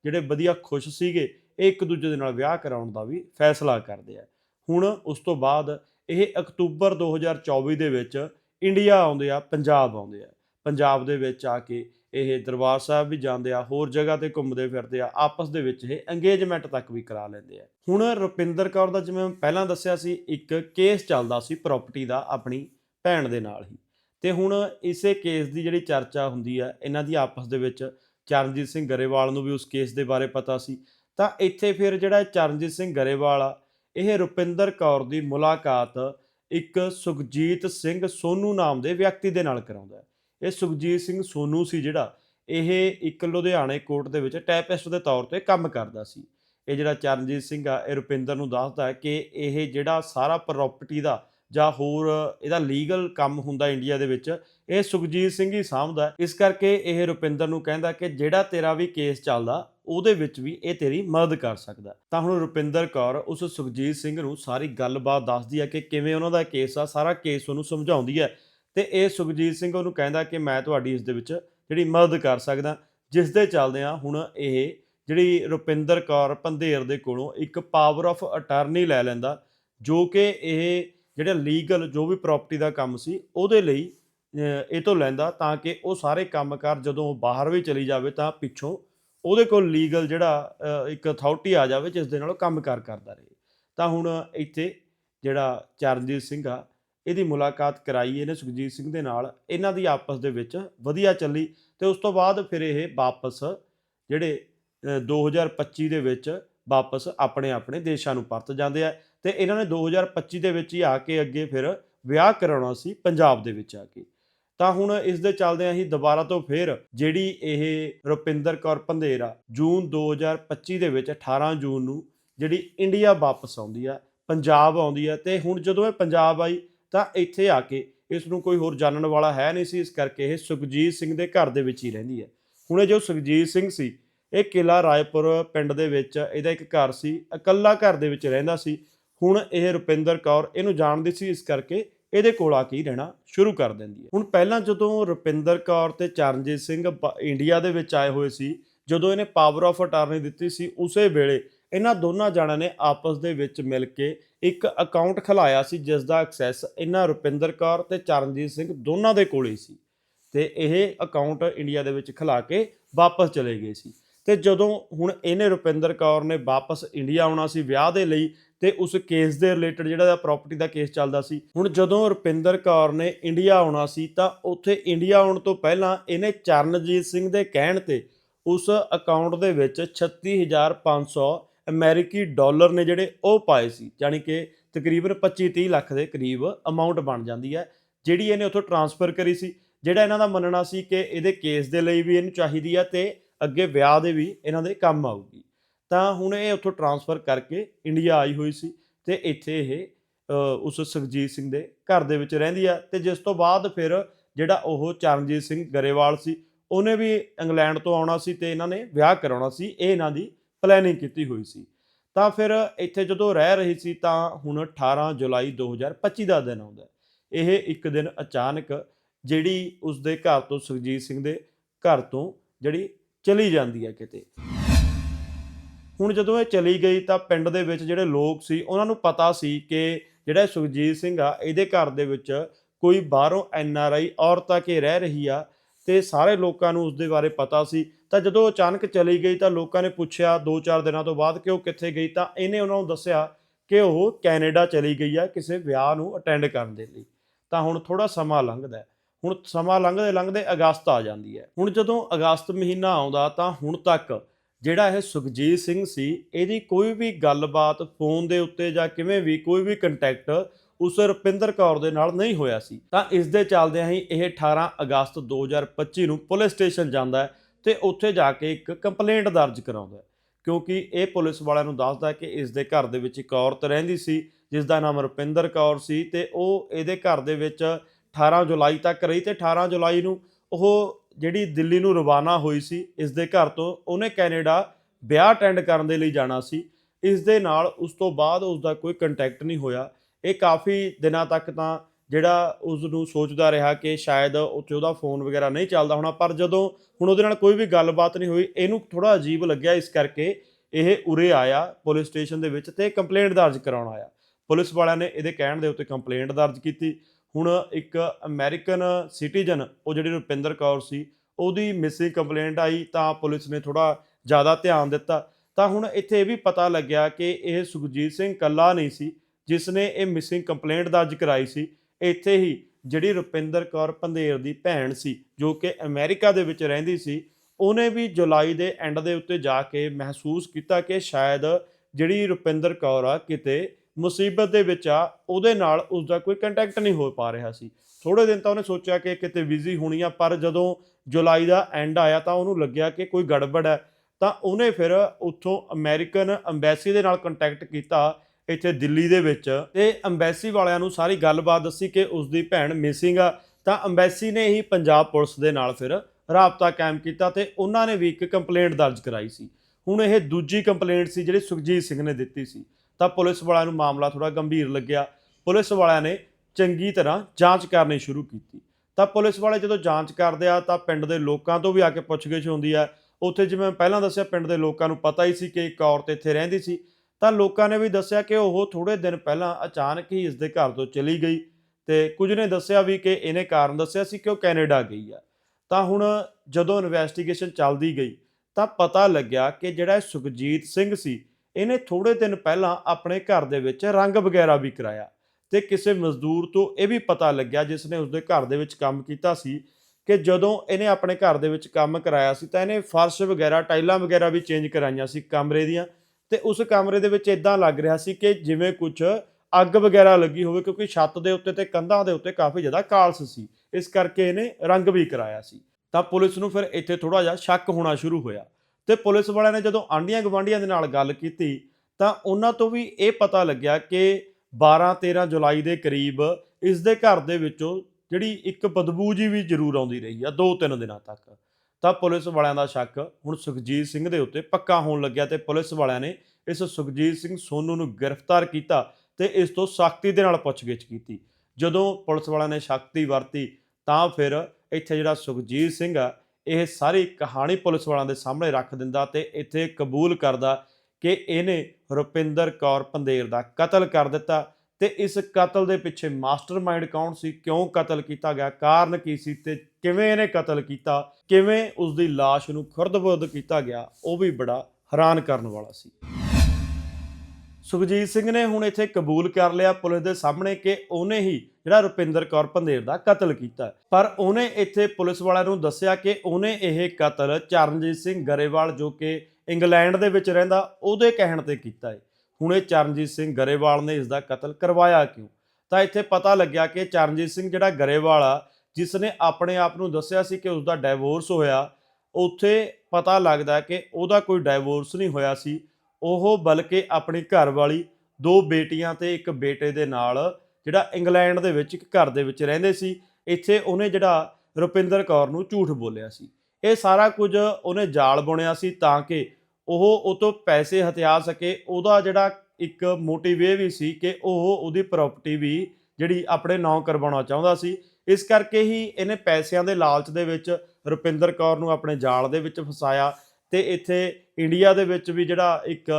[SPEAKER 1] ਜਿਹੜੇ ਵਧੀਆ ਖੁਸ਼ ਸੀਗੇ, ਇਹ ਇੱਕ ਦੂਜੇ ਦੇ ਨਾਲ ਵਿਆਹ ਕਰਾਉਣ ਦਾ ਵੀ ਫੈਸਲਾ ਕਰਦੇ ਆ। ਹੁਣ ਉਸ ਤੋਂ ਬਾਅਦ ਇਹ ਅਕਤੂਬਰ 2024 ਦੇ ਵਿੱਚ ਇੰਡੀਆ ਆਉਂਦੇ ਆ, ਪੰਜਾਬ ਆਉਂਦੇ ਆ। ਪੰਜਾਬ ਦੇ ਵਿੱਚ ਆ ਕੇ ਇਹ ਦਰਬਾਰ ਸਾਹਿਬ ਵੀ ਜਾਂਦੇ ਆ, ਹੋਰ ਜਗ੍ਹਾ ਤੇ ਘੁੰਮਦੇ ਫਿਰਦੇ ਆ, ਆਪਸ ਦੇ ਵਿੱਚ ਇਹ ਇੰਗੇਜਮੈਂਟ ਤੱਕ ਵੀ ਕਰਾ ਲੈਂਦੇ ਆ। ਹੁਣ ਰੁਪਿੰਦਰ ਕੌਰ ਦਾ ਜਿਵੇਂ ਮੈਂ ਪਹਿਲਾਂ ਦੱਸਿਆ ਸੀ, ਇੱਕ ਕੇਸ ਚੱਲਦਾ ਸੀ ਪ੍ਰਾਪਰਟੀ ਦਾ ਆਪਣੀ ਭੈਣ ਦੇ ਨਾਲ ਹੀ। ਤੇ ਹੁਣ ਇਸੇ ਕੇਸ ਦੀ ਜਿਹੜੀ ਚਰਚਾ ਹੁੰਦੀ ਆ, ਇਹਨਾਂ ਦੀ ਆਪਸ ਦੇ ਵਿੱਚ ਚਰਨਜੀਤ ਸਿੰਘ ਗਰੇਵਾਲ ਨੂੰ ਵੀ ਉਸ ਕੇਸ ਦੇ ਬਾਰੇ ਪਤਾ ਸੀ। ਤਾਂ ਇੱਥੇ ਫਿਰ ਜਿਹੜਾ ਚਰਨਜੀਤ ਸਿੰਘ ਗਰੇਵਾਲ ਆ ਇਹ ਰੁਪਿੰਦਰ ਕੌਰ ਦੀ ਮੁਲਾਕਾਤ ਇੱਕ ਸੁਖਜੀਤ ਸਿੰਘ ਸੋਨੂ ਨਾਮ ਦੇ ਵਿਅਕਤੀ ਦੇ ਨਾਲ ਕਰਾਉਂਦਾ ਹੈ। ਇਹ ਸੁਖਜੀਤ ਸਿੰਘ ਸੋਨੂ ਸੀ ਜਿਹੜਾ ਇਹ ਇੱਕ ਲੁਧਿਆਣੇ ਕੋਰਟ ਦੇ ਵਿੱਚ ਟੈਪਿਸਟ ਦੇ ਤੌਰ ਤੇ ਕੰਮ ਕਰਦਾ ਸੀ। ਇਹ ਜਿਹੜਾ ਚਰਨਜੀਤ ਸਿੰਘ ਆ, ਇਹ ਰੁਪਿੰਦਰ ਨੂੰ ਦੱਸਦਾ ਹੈ ਕਿ ਇਹ ਜਿਹੜਾ ਸਾਰਾ ਪ੍ਰਾਪਰਟੀ ਦਾ ਜਾਂ ਹੋਰ ਇਹਦਾ ਲੀਗਲ ਕੰਮ ਹੁੰਦਾ ਇੰਡੀਆ ਦੇ ਵਿੱਚ, ਇਹ ਸੁਖਜੀਤ ਸਿੰਘ ਹੀ ਸਾਂਭਦਾ ਇਸ ਕਰਕੇ ਇਹ ਰੁਪਿੰਦਰ ਨੂੰ ਕਹਿੰਦਾ ਕਿ ਜਿਹੜਾ ਤੇਰਾ ਵੀ ਕੇਸ ਚੱਲਦਾ ਉਹਦੇ ਵਿੱਚ ਵੀ ਇਹ ਤੇਰੀ ਮਦਦ ਕਰ ਸਕਦਾ। ਤਾਂ ਹੁਣ ਰੁਪਿੰਦਰ ਕੌਰ ਉਸ ਸੁਖਜੀਤ ਸਿੰਘ ਨੂੰ ਸਾਰੀ ਗੱਲਬਾਤ ਦੱਸਦੀ ਹੈ ਕਿ ਕਿਵੇਂ ਉਹਨਾਂ ਦਾ ਕੇਸ ਆ, ਸਾਰਾ ਕੇਸ ਉਹਨੂੰ ਸਮਝਾਉਂਦੀ ਹੈ ਤੇ ਇਹ ਸੁਖਜੀਤ ਸਿੰਘ ਉਹਨੂੰ ਕਹਿੰਦਾ ਕਿ ਮੈਂ ਤੁਹਾਡੀ ਇਸ ਦੇ ਵਿੱਚ ਜਿਹੜੀ ਮਦਦ ਕਰ ਸਕਦਾ। ਜਿਸ ਦੇ ਚੱਲਦੇ ਆ ਹੁਣ ਇਹ ਜਿਹੜੀ ਰੁਪਿੰਦਰ ਕੌਰ ਪੰਧੇਰ ਦੇ ਕੋਲੋਂ ਇੱਕ ਪਾਵਰ ਆਫ ਅਟਾਰਨੀ ਲੈ ਲੈਂਦਾ, ਜੋ ਕਿ ਇਹ ਜਿਹੜਾ ਲੀਗਲ ਜੋ ਵੀ ਪ੍ਰਾਪਰਟੀ ਦਾ ਕੰਮ ਸੀ, ਉਹਦੇ ਲਈ ਇਹ ਤੋਂ ਲੈਂਦਾ ਤਾਂ ਕਿ ਉਹ ਸਾਰੇ ਕੰਮਕਾਰ ਜਦੋਂ ਬਾਹਰ ਵੀ ਚਲੀ ਜਾਵੇ ਤਾਂ ਪਿੱਛੋਂ ਉਹਦੇ ਕੋਲ ਲੀਗਲ ਜਿਹੜਾ ਇੱਕ ਅਥਾਰਟੀ ਆ ਜਾਵੇ ਜਿਸ ਦੇ ਨਾਲ ਉਹ ਕੰਮ ਕੰਮਕਾਰ ਕਰਦਾ ਰਹੇ। ਤਾਂ ਹੁਣ ਇੱਥੇ ਜਿਹੜਾ ਚਰਨਜੀਤ ਸਿੰਘ ਆ ਇਹਦੀ ਮੁਲਾਕਾਤ ਕਰਾਈ ਇਹਨੇ ਸੁਖਜੀਤ ਸਿੰਘ ਦੇ ਨਾਲ। ਇਹਨਾਂ ਦੀ ਆਪਸ ਦੇ ਵਿੱਚ ਵਧੀਆ ਚੱਲੀ ਤੇ ਉਸ ਤੋਂ ਬਾਅਦ ਫਿਰ ਇਹ ਵਾਪਸ ਜਿਹੜੇ ਅ, 2025 ਦੇ ਵਿੱਚ ਵਾਪਸ ਆਪਣੇ ਆਪਣੇ ਦੇਸ਼ਾਂ ਨੂੰ ਪਰਤ ਜਾਂਦੇ ਆ ਤੇ ਇਹਨਾਂ ਨੇ 2025 ਦੇ ਵਿੱਚ ਹੀ ਆ ਕੇ ਅੱਗੇ ਫਿਰ ਵਿਆਹ ਕਰਾਉਣਾ ਸੀ ਪੰਜਾਬ ਦੇ ਵਿੱਚ ਆ ਕੇ। ਤਾਂ ਹੁਣ ਇਸ ਦੇ ਚੱਲਦਿਆਂ ਅਸੀਂ ਦੁਬਾਰਾ ਤੋਂ ਫਿਰ, ਜਿਹੜੀ ਇਹ ਰੁਪਿੰਦਰ ਕੌਰ ਪੰਧੇਰਾ ਜੂਨ 2025 ਦੇ ਵਿੱਚ 18 ਜੂਨ ਨੂੰ ਜਿਹੜੀ ਇੰਡੀਆ ਵਾਪਸ ਆਉਂਦੀ ਆ, ਪੰਜਾਬ ਆਉਂਦੀ ਆ, ਤੇ ਹੁਣ ਜਦੋਂ ਇਹ ਪੰਜਾਬ ਆਈ, ਤਾਂ ਇੱਥੇ ਆ ਕੇ ਇਸ ਨੂੰ ਕੋਈ ਹੋਰ ਜਾਣਨ ਵਾਲਾ ਹੈ ਨਹੀਂ ਸੀ, ਇਸ ਕਰਕੇ ਇਹ ਸੁਖਜੀਤ ਸਿੰਘ ਦੇ ਘਰ ਦੇ ਵਿੱਚ ਹੀ ਰਹਿੰਦੀ ਹੈ ਹੁਣ ਇਹ ਜੋ ਸੁਖਜੀਤ ਸਿੰਘ ਸੀ, ਇਹ ਕਿਲਾ ਰਾਏਪੁਰ ਪਿੰਡ ਦੇ ਵਿੱਚ ਇਹਦਾ ਇੱਕ ਘਰ ਸੀ, ਇਕੱਲਾ ਘਰ ਦੇ ਵਿੱਚ ਰਹਿੰਦਾ ਸੀ। ਹੁਣ ਇਹ ਰੁਪਿੰਦਰ ਕੌਰ ਇਹਨੂੰ ਜਾਣਦੀ ਸੀ, ਇਸ ਕਰਕੇ ਇਹਦੇ ਕੋਲ ਆ ਕੇ ਰਹਿਣਾ ਸ਼ੁਰੂ ਕਰ ਦਿੰਦੀ ਹੈ। ਹੁਣ ਪਹਿਲਾਂ ਜਦੋਂ ਰੁਪਿੰਦਰ ਕੌਰ ਤੇ ਚਰਨਜੀਤ ਸਿੰਘ ਬ- ਇੰਡੀਆ ਦੇ ਵਿੱਚ ਆਏ ਹੋਏ ਸੀ, ਜਦੋਂ ਇਹਨੇ ਪਾਵਰ ਆਫ ਅਟਾਰਨੀ ਦਿੱਤੀ ਸੀ, ਉਸੇ ਵੇਲੇ ਇਹਨਾਂ ਦੋਨਾਂ ਜਣਾਂ ਨੇ ਆਪਸ ਦੇ ਵਿੱਚ ਮਿਲ ਕੇ ਇੱਕ ਅਕਾਊਂਟ ਖਲਾਇਆ ਸੀ, ਜਿਸ ਦਾ ਐਕਸੈਸ ਇਹਨਾਂ ਰੁਪਿੰਦਰ ਕੌਰ ਤੇ ਚਰਨਜੀਤ ਸਿੰਘ ਦੋਨਾਂ ਦੇ ਕੋਲ ਹੀ ਸੀ। ਤੇ ਇਹ ਅਕਾਊਂਟ ਇੰਡੀਆ ਦੇ ਵਿੱਚ ਖਲਾ ਕੇ ਵਾਪਸ ਚਲੇ ਗਏ ਸੀ। ਤੇ ਜਦੋਂ ਹੁਣ ਇਹਨੇ ਰੁਪਿੰਦਰ ਕੌਰ ਨੇ ਵਾਪਸ ਇੰਡੀਆ ਆਉਣਾ ਸੀ ਵਿਆਹ ਦੇ ਲਈ ਤੇ ਉਸ ਕੇਸ ਦੇ ਰਿਲੇਟਡ ਜਿਹੜਾ ਦਾ ਪ੍ਰਾਪਰਟੀ ਦਾ ਕੇਸ ਚੱਲਦਾ ਸੀ। ਹੁਣ ਜਦੋਂ ਰੁਪਿੰਦਰ ਕੌਰ ਨੇ ਇੰਡੀਆ ਆਉਣਾ ਸੀ, ਤਾਂ ਉੱਥੇ ਇੰਡੀਆ ਆਉਣ ਤੋਂ ਪਹਿਲਾਂ ਇਹਨੇ ਚਰਨਜੀਤ ਸਿੰਘ ਦੇ ਕਹਿਣ ਤੇ ਉਸ ਅਕਾਊਂਟ ਦੇ ਵਿੱਚ 36500 ਅਮਰੀਕੀ ਡਾਲਰ ਨੇ ਜਿਹੜੇ ਉਹ ਪਾਏ ਸੀ ਯਾਨੀ ਕਿ ਤਕਰੀਬਨ 25-30 ਲੱਖ ਦੇ ਕਰੀਬ ਅਮਾਉਂਟ ਬਣ ਜਾਂਦੀ ਹੈ, ਜਿਹੜੀ ਇਹਨੇ ਉੱਥੋਂ ਟਰਾਂਸਫਰ ਕਰੀ ਸੀ। ਜਿਹੜਾ ਇਹਨਾਂ ਦਾ ਮੰਨਣਾ ਸੀ ਕਿ ਇਹਦੇ ਕੇਸ ਦੇ ਲਈ ਵੀ ਇਹਨੂੰ ਚਾਹੀਦੀ ਆ ਤੇ ਅੱਗੇ ਵਿਆਹ ਦੇ ਵੀ ਇਹਨਾਂ ਦੇ ਕੰਮ ਆਊਗੀ। ਤਾਂ ਹੁਣ ਇਹ ਉੱਥੋਂ ਟਰਾਂਸਫਰ ਕਰਕੇ ਇੰਡੀਆ ਆਈ ਹੋਈ ਸੀ ਤੇ ਇੱਥੇ ਇਹ ਉਸ ਸੁਖਜੀਤ ਸਿੰਘ ਦੇ ਘਰ ਦੇ ਵਿੱਚ ਰਹਿੰਦੀ ਆ ਤੇ ਜਿਸ ਤੋਂ ਬਾਅਦ ਫਿਰ ਜਿਹੜਾ ਉਹ ਚਰਨਜੀਤ ਸਿੰਘ ਗਰੇਵਾਲ ਸੀ, ਉਹਨੇ ਵੀ ਇੰਗਲੈਂਡ ਤੋਂ ਆਉਣਾ ਸੀ ਤੇ ਇਹਨਾਂ ਨੇ ਵਿਆਹ ਕਰਾਉਣਾ ਸੀ, ਇਹ ਇਹਨਾਂ ਦੀ ਪਲੈਨਿੰਗ ਕੀਤੀ ਹੋਈ ਸੀ। ਤਾਂ ਫਿਰ ਇੱਥੇ ਜਦੋਂ ਰਹਿ ਰਹੀ ਸੀ ਤਾਂ ਹੁਣ 18 ਜੁਲਾਈ 2025 ਦਾ ਦਿਨ ਆਉਂਦਾ ਇਹ ਇੱਕ ਦਿਨ ਅਚਾਨਕ ਜਿਹੜੀ ਉਸ ਦੇ ਘਰ ਤੋਂ ਸੁਖਜੀਤ ਸਿੰਘ ਦੇ ਘਰ ਤੋਂ ਜਿਹੜੀ ਚਲੀ ਜਾਂਦੀ ਹੈ ਕਿਤੇ। ਹੁਣ ਜਦੋਂ ਇਹ ਚਲੀ ਗਈ ਤਾਂ ਪਿੰਡ ਦੇ ਵਿੱਚ ਜਿਹੜੇ ਲੋਕ ਸੀ, ਉਹਨਾਂ ਨੂੰ ਪਤਾ ਸੀ ਕਿ ਜਿਹੜਾ ਸੁਖਜੀਤ ਸਿੰਘ ਆ, ਇਹਦੇ ਘਰ ਦੇ ਵਿੱਚ ਕੋਈ ਬਾਹਰੋਂ ਐਨ ਆਰ ਆਈ ਔਰਤ ਆ ਕੇ ਰਹਿ ਰਹੀ ਆ ਤੇ ਸਾਰੇ ਲੋਕਾਂ ਨੂੰ ਉਸ ਦੇ ਬਾਰੇ ਪਤਾ ਸੀ। ਤਾਂ ਜਦੋਂ ਅਚਾਨਕ ਚਲੀ ਗਈ ਤਾਂ ਲੋਕਾਂ ਨੇ ਪੁੱਛਿਆ 2-4 ਦਿਨਾਂ ਤੋਂ ਬਾਅਦ ਕਿ ਉਹ ਕਿੱਥੇ ਗਈ, ਤਾਂ ਇਹਨੇ ਉਹਨਾਂ ਨੂੰ ਦੱਸਿਆ ਕਿ ਉਹ ਕੈਨੇਡਾ ਚਲੀ ਗਈ ਆ ਕਿਸੇ ਵਿਆਹ ਨੂੰ ਅਟੈਂਡ ਕਰਨ ਦੇ ਲਈ। ਤਾਂ ਹੁਣ ਥੋੜਾ ਸਮਾਂ ਲੰਘਦਾ ਹੁਣ ਸਮਾਂ ਲੰਘਦੇ ਲੰਘਦੇ ਅਗਸਤ ਆ ਜਾਂਦੀ ਹੈ। ਹੁਣ ਜਦੋਂ ਅਗਸਤ ਮਹੀਨਾ ਆਉਂਦਾ ਤਾਂ ਹੁਣ ਤੱਕ ਜਿਹੜਾ ਇਹ ਸੁਖਜੀਤ ਸਿੰਘ ਸੀ, ਇਹਦੀ ਕੋਈ ਵੀ ਗੱਲਬਾਤ ਫੋਨ ਦੇ ਉੱਤੇ ਜਾਂ ਕਿਵੇਂ ਵੀ ਕੋਈ ਵੀ ਕੰਟੈਕਟ ਉਸ ਰੁਪਿੰਦਰ ਕੌਰ ਦੇ ਨਾਲ ਨਹੀਂ ਹੋਇਆ ਸੀ। ਤਾਂ ਇਸ ਦੇ ਚੱਲਦਿਆਂ ਹੀ ਇਹ 18 ਅਗਸਤ 2025 ਨੂੰ ਪੁਲਿਸ ਸਟੇਸ਼ਨ ਜਾਂਦਾ ਹੈ ਤੇ ਉੱਥੇ ਜਾ ਕੇ ਇੱਕ ਕੰਪਲੇਂਟ ਦਰਜ ਕਰਾਉਂਦਾ ਕਿਉਂਕਿ ਇਹ ਪੁਲਿਸ ਵਾਲਿਆਂ ਨੂੰ ਦੱਸਦਾ ਕਿ ਇਸ ਦੇ ਘਰ ਦੇ ਵਿੱਚ ਇੱਕ ਔਰਤ ਰਹਿੰਦੀ ਸੀ, ਜਿਸ ਦਾ ਨਾਮ ਰੁਪਿੰਦਰ ਕੌਰ ਸੀ ਤੇ ਉਹ ਇਹਦੇ ਘਰ ਦੇ ਵਿੱਚ 18 ਜੁਲਾਈ ਤੱਕ ਰਹੀ ਤੇ 18 ਜੁਲਾਈ ਨੂੰ ਉਹ ਜਿਹੜੀ ਦਿੱਲੀ ਨੂੰ ਰਵਾਨਾ ਹੋਈ ਸੀ, ਇਸ ਦੇ ਘਰ ਤੋਂ ਉਹਨੇ ਕੈਨੇਡਾ ਵਿਆਹ ਅਟੈਂਡ ਕਰਨ ਦੇ ਲਈ ਜਾਣਾ ਸੀ। ਇਸ ਦੇ ਨਾਲ ਉਸ ਤੋਂ ਬਾਅਦ ਉਸ ਦਾ ਕੋਈ ਕੰਟੈਕਟ ਨਹੀਂ ਹੋਇਆ। ਇਹ ਕਾਫੀ ਦਿਨਾਂ ਤੱਕ ਤਾਂ ਜਿਹੜਾ ਉਸ ਨੂੰ ਸੋਚਦਾ ਰਿਹਾ ਕਿ ਸ਼ਾਇਦ ਉੱਥੇ ਉਹਦਾ ਫੋਨ ਵਗੈਰਾ ਨਹੀਂ ਚੱਲਦਾ ਹੋਣਾ, ਪਰ ਜਦੋਂ ਹੁਣ ਉਹਦੇ ਨਾਲ ਕੋਈ ਵੀ ਗੱਲਬਾਤ ਨਹੀਂ ਹੋਈ, ਇਹਨੂੰ ਥੋੜਾ ਅਜੀਬ ਲੱਗਿਆ। ਇਸ ਕਰਕੇ ਇਹ ਉਰੇ ਆਇਆ ਪੁਲਿਸ ਸਟੇਸ਼ਨ ਦੇ ਵਿੱਚ ਤੇ ਕੰਪਲੇਂਟ ਦਰਜ ਕਰਾਉਣ ਆਇਆ। ਪੁਲਿਸ ਵਾਲਿਆਂ ਨੇ ਇਹਦੇ ਕਹਿਣ ਦੇ ਉੱਤੇ ਕੰਪਲੇਂਟ ਦਰਜ ਕੀਤੀ। ਹੁਣ ਇੱਕ ਅਮਰੀਕਨ ਸਿਟੀਜ਼ਨ, ਉਹ ਜਿਹੜੀ ਰੁਪਿੰਦਰ ਕੌਰ ਸੀ, ਉਹਦੀ ਮਿਸਿੰਗ ਕੰਪਲੇਂਟ ਆਈ ਤਾਂ ਪੁਲਿਸ ਨੇ ਥੋੜਾ ਜ਼ਿਆਦਾ ਧਿਆਨ ਦਿੱਤਾ। ਤਾਂ ਹੁਣ ਇੱਥੇ ਇਹ ਵੀ ਪਤਾ ਲੱਗਿਆ ਕਿ ਇਹ ਸੁਖਜੀਤ ਸਿੰਘ ਕੱਲਾ ਨਹੀਂ ਸੀ, ਜਿਸ ਨੇ ਇਹ ਮਿਸਿੰਗ ਕੰਪਲੇਂਟ ਦਰਜ ਕਰਾਈ ਸੀ। ਇੱਥੇ ਹੀ ਜਿਹੜੀ ਰੁਪਿੰਦਰ ਕੌਰ ਪੰਧੇਰ ਦੀ ਭੈਣ ਸੀ, ਜੋ ਕਿ ਅਮਰੀਕਾ ਦੇ ਵਿੱਚ ਰਹਿੰਦੀ ਸੀ, ਉਹਨੇ ਵੀ ਜੁਲਾਈ ਦੇ ਐਂਡ ਦੇ ਉੱਤੇ ਜਾ ਕੇ ਮਹਿਸੂਸ ਕੀਤਾ ਕਿ ਸ਼ਾਇਦ ਜਿਹੜੀ ਰੁਪਿੰਦਰ ਕੌਰ ਆ, ਕਿਤੇ ਮੁਸੀਬਤ ਦੇ ਵਿੱਚ ਆ, ਉਹਦੇ ਨਾਲ ਉਸ ਦਾ ਕੋਈ ਕੰਟੈਕਟ ਨਹੀਂ ਹੋ ਪਾ ਰਿਹਾ ਸੀ। ਥੋੜੇ ਦਿਨ ਤਾਂ ਉਹਨੇ ਸੋਚਿਆ ਕਿ ਕਿਤੇ ਬਿਜ਼ੀ ਹੋਣੀ ਆ, ਪਰ ਜਦੋਂ ਜੁਲਾਈ ਦਾ ਐਂਡ ਆਇਆ ਤਾਂ ਉਹਨੂੰ ਲੱਗਿਆ ਕਿ ਕੋਈ ਗੜਬੜ ਹੈ। ਤਾਂ ਉਹਨੇ ਫਿਰ ਉੱਥੋਂ ਅਮਰੀਕਨ ਐਮਬੈਸੀ ਦੇ ਨਾਲ ਕੰਟੈਕਟ ਕੀਤਾ ਇੱਥੇ ਦਿੱਲੀ ਦੇ ਵਿੱਚ ਤੇ ਐਮਬੈਸੀ ਵਾਲਿਆਂ ਨੂੰ ਸਾਰੀ ਗੱਲਬਾਤ ਦੱਸੀ ਕਿ ਉਸ ਦੀ ਭੈਣ ਮਿਸਿੰਗ ਆ। ਤਾਂ ਐਮਬੈਸੀ ਨੇ ਹੀ ਪੰਜਾਬ ਪੁਲਿਸ ਦੇ ਨਾਲ ਫਿਰ ਰਾਬਤਾ ਕਾਇਮ ਕੀਤਾ ਤੇ ਉਹਨਾਂ ਨੇ ਵੀ ਇੱਕ ਕੰਪਲੇਂਟ ਦਰਜ ਕਰਾਈ ਸੀ। ਹੁਣ ਇਹ ਦੂਜੀ ਕੰਪਲੇਂਟ ਸੀ ਜਿਹੜੀ ਸੁਖਜੀਤ ਸਿੰਘ ਨੇ ਦਿੱਤੀ ਸੀ। ਤਾਂ ਪੁਲਿਸ ਵਾਲਿਆਂ ਨੂੰ ਮਾਮਲਾ ਥੋੜਾ ਗੰਭੀਰ ਲੱਗਿਆ। ਪੁਲਿਸ ਵਾਲਿਆਂ ਨੇ ਚੰਗੀ ਤਰ੍ਹਾਂ ਜਾਂਚ ਕਰਨੀ ਸ਼ੁਰੂ ਕੀਤੀ। ਤਾਂ ਪੁਲਿਸ ਵਾਲੇ ਜਦੋਂ ਜਾਂਚ ਕਰਦੇ ਆ ਤਾਂ ਪਿੰਡ ਦੇ ਲੋਕਾਂ ਤੋਂ ਵੀ ਆ ਕੇ ਪੁੱਛਗਿੱਛ ਹੁੰਦੀ ਆ। ਉੱਥੇ ਜਿਵੇਂ ਪਹਿਲਾਂ ਦੱਸਿਆ ਪਿੰਡ ਦੇ ਲੋਕਾਂ ਨੂੰ ਪਤਾ ਹੀ ਸੀ ਕਿ ਇੱਕ ਔਰਤ ਇੱਥੇ ਰਹਿੰਦੀ ਸੀ। ਤਾਂ ਲੋਕਾਂ ਨੇ ਵੀ ਦੱਸਿਆ ਕਿ ਉਹ ਥੋੜੇ ਦਿਨ ਪਹਿਲਾਂ ਅਚਾਨਕ ਹੀ ਇਸ ਦੇ ਘਰ ਤੋਂ ਚਲੀ ਗਈ ਤੇ ਕੁਝ ਨੇ ਦੱਸਿਆ ਵੀ ਕਿ ਇਹਨੇ ਕਾਰਨ ਦੱਸਿਆ ਸੀ ਕਿ ਉਹ ਕੈਨੇਡਾ ਗਈ ਆ। ਤਾਂ ਹੁਣ ਜਦੋਂ ਇਨਵੈਸਟੀਗੇਸ਼ਨ ਚੱਲਦੀ ਗਈ ਤਾਂ ਪਤਾ ਲੱਗਿਆ ਕਿ ਜਿਹੜਾ ਸੁਖਜੀਤ ਸਿੰਘ ਸੀ ਇਹਨੇ ਥੋੜੇ ਦਿਨ ਪਹਿਲਾਂ ਆਪਣੇ ਘਰ ਦੇ ਵਿੱਚ ਰੰਗ ਵਗੈਰਾ ਵੀ ਕਰਾਇਆ ਤੇ ਕਿਸੇ ਮਜ਼ਦੂਰ ਤੋਂ ਇਹ ਵੀ ਪਤਾ ਲੱਗਿਆ ਜਿਸ ਨੇ ਉਸਦੇ ਘਰ ਦੇ ਵਿੱਚ ਕੰਮ ਕੀਤਾ ਸੀ ਕਿ ਜਦੋਂ ਇਹਨੇ ਆਪਣੇ ਘਰ ਦੇ ਵਿੱਚ ਕੰਮ ਕਰਾਇਆ ਸੀ ਤਾਂ ਇਹਨੇ ਫਰਸ਼ ਵਗੈਰਾ, ਟਾਈਲਾਂ ਵਗੈਰਾ ਵੀ ਚੇਂਜ ਕਰਾਈਆਂ ਸੀ ਕਮਰੇ ਦੀਆਂ ਤੇ ਉਸ ਕਮਰੇ ਦੇ ਵਿੱਚ ਇਦਾਂ ਲੱਗ ਰਿਹਾ ਸੀ ਕਿ ਜਿਵੇਂ ਕੁਝ ਅੱਗ ਵਗੈਰਾ ਲੱਗੀ ਹੋਵੇ ਕਿਉਂਕਿ ਛੱਤ ਦੇ ਉੱਤੇ ਤੇ ਕੰਧਾਂ ਦੇ ਉੱਤੇ ਕਾਫੀ ਜ਼ਿਆਦਾ ਕਾਲਸ ਸੀ, ਇਸ ਕਰਕੇ ਇਹਨੇ ਰੰਗ ਵੀ ਕਰਾਇਆ ਸੀ। ਤਾਂ ਪੁਲਿਸ ਨੂੰ ਫਿਰ ਇੱਥੇ ਥੋੜਾ ਜਿਹਾ ਸ਼ੱਕ ਹੋਣਾ ਸ਼ੁਰੂ ਹੋਇਆ। ਤੇ ਪੁਲਿਸ ਵਾਲਿਆਂ ਨੇ ਜਦੋਂ ਆਂਡੀਆਂ ਗਵਾਂਡੀਆਂ ਦੇ ਨਾਲ ਗੱਲ ਕੀਤੀ, ਤਾਂ ਉਹਨਾਂ ਤੋਂ ਵੀ ਇਹ ਪਤਾ ਲੱਗਿਆ ਕਿ 12-13 ਜੁਲਾਈ ਦੇ ਕਰੀਬ ਇਸ ਦੇ ਘਰ ਦੇ ਵਿੱਚੋਂ ਜਿਹੜੀ ਇੱਕ ਬਦਬੂ ਜੀ ਵੀ ਜ਼ਰੂਰ ਆਉਂਦੀ ਰਹੀ ਆ ਦੋ ਤਿੰਨ ਦਿਨਾਂ ਤੱਕ। ਤਾਂ ਪੁਲਿਸ ਵਾਲਿਆਂ ਦਾ ਸ਼ੱਕ ਹੁਣ ਸੁਖਜੀਤ ਸਿੰਘ ਦੇ ਉੱਤੇ ਪੱਕਾ ਹੋਣ ਲੱਗਿਆ ਤੇ ਪੁਲਿਸ ਵਾਲਿਆਂ ਨੇ ਇਸ ਸੁਖਜੀਤ ਸਿੰਘ ਸੋਨੂ ਨੂੰ ਗ੍ਰਿਫਤਾਰ ਕੀਤਾ ਤੇ ਇਸ ਤੋਂ ਸਖਤੀ ਦੇ ਨਾਲ ਪੁੱਛਗਿੱਛ ਕੀਤੀ। ਜਦੋਂ ਪੁਲਿਸ ਵਾਲਿਆਂ ਨੇ ਸ਼ਕਤੀ ਵਰਤੀ, ਤਾਂ ਫਿਰ ਇੱਥੇ ਜਿਹੜਾ ਸੁਖਜੀਤ ਸਿੰਘ ਆ ਇਹ ਸਾਰੀ ਕਹਾਣੀ ਪੁਲਿਸ ਵਾਲਿਆਂ ਦੇ ਸਾਹਮਣੇ ਰੱਖ ਦਿੰਦਾ ਤੇ ਇੱਥੇ ਕਬੂਲ ਕਰਦਾ ਕਿ ਇਹਨੇ ਰੁਪਿੰਦਰ ਕੌਰ ਪੰਦੇਰ ਦਾ ਕਤਲ ਕਰ ਦਿੱਤਾ ਤੇ ਇਸ ਕਤਲ ਦੇ ਪਿੱਛੇ ਮਾਸਟਰਮਾਈਂਡ ਕੌਣ ਸੀ, ਕਿਉਂ ਕਤਲ ਕੀਤਾ ਗਿਆ, ਕਾਰਨ ਕੀ ਸੀ ਤੇ ਕਿਵੇਂ ਇਹਨੇ ਕਤਲ ਕੀਤਾ, ਕਿਵੇਂ ਉਸ ਦੀ ਲਾਸ਼ ਨੂੰ ਖੁਰਦ-ਬੁਰਦ ਕੀਤਾ ਗਿਆ, ਉਹ ਵੀ ਬੜਾ ਹੈਰਾਨ ਕਰਨ ਵਾਲਾ ਸੀ। ਸੁਖਜੀਤ ਸਿੰਘ ਨੇ ਹੁਣ ਇੱਥੇ ਕਬੂਲ ਕਰ ਲਿਆ ਪੁਲਿਸ ਦੇ ਸਾਹਮਣੇ ਕਿ ਉਹਨੇ ਹੀ ਜਿਹੜਾ ਰੁਪਿੰਦਰ ਕੌਰ ਪੰਦੇਰ ਦਾ ਕਤਲ ਕੀਤਾ। ਪਰ ਉਹਨੇ ਇੱਥੇ ਪੁਲਿਸ ਵਾਲਿਆਂ ਨੂੰ ਦੱਸਿਆ ਕਿ ਉਹਨੇ ਇਹ ਕਤਲ ਚਰਨਜੀਤ ਸਿੰਘ ਗਰੇਵਾਲ, ਜੋ ਕਿ ਇੰਗਲੈਂਡ ਦੇ ਵਿੱਚ ਰਹਿੰਦਾ, ਉਹਦੇ ਕਹਿਣ ਤੇ ਕੀਤਾ ਹੈ ਹੁਣ ਇਹ ਚਰਨਜੀਤ ਸਿੰਘ ਗਰੇਵਾਲ ਨੇ ਇਸ ਦਾ ਕਤਲ ਕਰਵਾਇਆ ਕਿਉਂ? ਤਾਂ ਇੱਥੇ ਪਤਾ ਲੱਗਿਆ ਕਿ ਚਰਨਜੀਤ ਸਿੰਘ ਜਿਹੜਾ ਗਰੇਵਾਲ ਆ, ਜਿਸ ਨੇ ਆਪਣੇ ਆਪ ਨੂੰ ਦੱਸਿਆ ਸੀ ਕਿ ਉਸ ਦਾ ਡਾਈਵੋਰਸ ਹੋਇਆ, ਉੱਥੇ ਪਤਾ ਲੱਗਦਾ ਕਿ ਉਹਦਾ ਕੋਈ ਡਾਈਵੋਰਸ ਨਹੀਂ ਹੋਇਆ ਸੀ। ਉਹ ਬਲਕਿ ਆਪਣੀ ਘਰ ਵਾਲੀ ਦੋ ਬੇਟੀਆਂ ਤੇ ਇੱਕ ਬੇਟੇ ਦੇ ਨਾਲ, ਜਿਹੜਾ ਇੰਗਲੈਂਡ ਦੇ ਵਿੱਚ ਇੱਕ ਘਰ ਦੇ ਵਿੱਚ ਰਹਿੰਦੇ ਸੀ, ਇੱਥੇ ਉਹਨੇ ਜਿਹੜਾ ਰੁਪਿੰਦਰ ਕੌਰ ਨੂੰ ਝੂਠ ਬੋਲਿਆ ਸੀ। ਇਹ ਸਾਰਾ ਕੁਝ ਉਹਨੇ ਜਾਲ ਬੁਣਿਆ ਸੀ ਤਾਂ ਕਿ ਉਹ ਉਹ ਤੋਂ ਪੈਸੇ ਹਥਿਆ ਸਕੇ। ਉਹਦਾ ਜਿਹੜਾ ਇੱਕ ਮੋਟਿਵ ਇਹ ਵੀ ਸੀ ਕਿ ਉਹ ਉਹਦੀ ਪ੍ਰਾਪਰਟੀ ਵੀ ਜਿਹੜੀ ਆਪਣੇ ਨਾਂ ਕਰਵਾਉਣਾ ਚਾਹੁੰਦਾ ਸੀ। ਇਸ ਕਰਕੇ ਹੀ ਇਹਨੇ ਪੈਸਿਆਂ ਦੇ ਲਾਲਚ ਦੇ ਵਿੱਚ ਰੁਪਿੰਦਰ ਕੌਰ ਨੂੰ ਆਪਣੇ ਜਾਲ ਦੇ ਵਿੱਚ ਫਸਾਇਆ ਤੇ ਇੱਥੇ ਇੰਡੀਆ ਦੇ ਵਿੱਚ ਵੀ ਜਿਹੜਾ ਇੱਕ